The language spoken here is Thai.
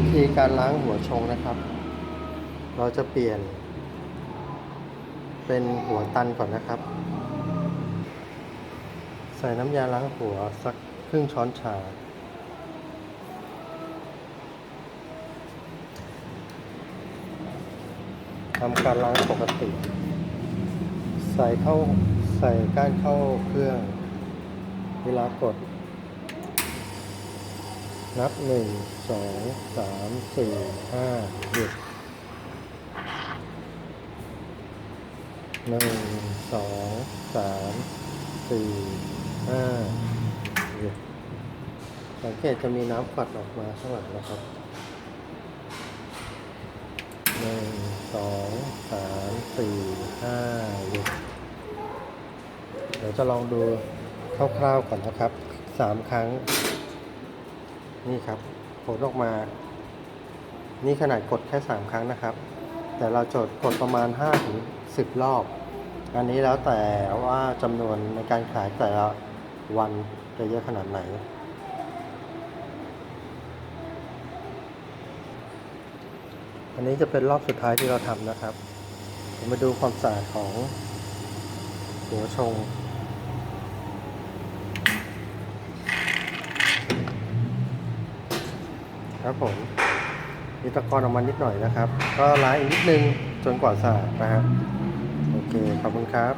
วิธีการล้างหัวชงนะครับ เราจะเปลี่ยน เป็นหัวตันก่อนนะครับ ใส่น้ำยาล้างหัวสักครึ่งช้อนชา ทำการล้างปกติ ใส่เข้าใส่ก้านเข้าเครื่อง เวลากด นับหนึ่งสองสามสี่ห้าหยุดหนึ่งสองสามสี่ห้าหยุดสังเกตจะมีน้ำฝัดออกมาข้างหลังนะครับหนึ่งสองสามสี่ห้าหยุดเดี๋ยวจะลองดูคร่าวๆก่อนนะครับสามครั้ง นี่ครับผลออกมา นี่ขนาดกดแค่สามครั้งนะครับ แต่เราจดกดประมาณห้าถึงสิบรอบ อันนี้แล้วแต่ว่าจำนวนในการขายแต่ละวันจะเยอะขนาดไหน อันนี้จะเป็นรอบสุดท้ายที่เราทำนะครับ ผมมาดูความสะอาดของหัวชง ครับผมมีตะกอนออกมานิดหน่อยนะครับ ก็ล้างอีกนิดนึงจนกว่าสะอาดนะฮะโอเคขอบคุณครับ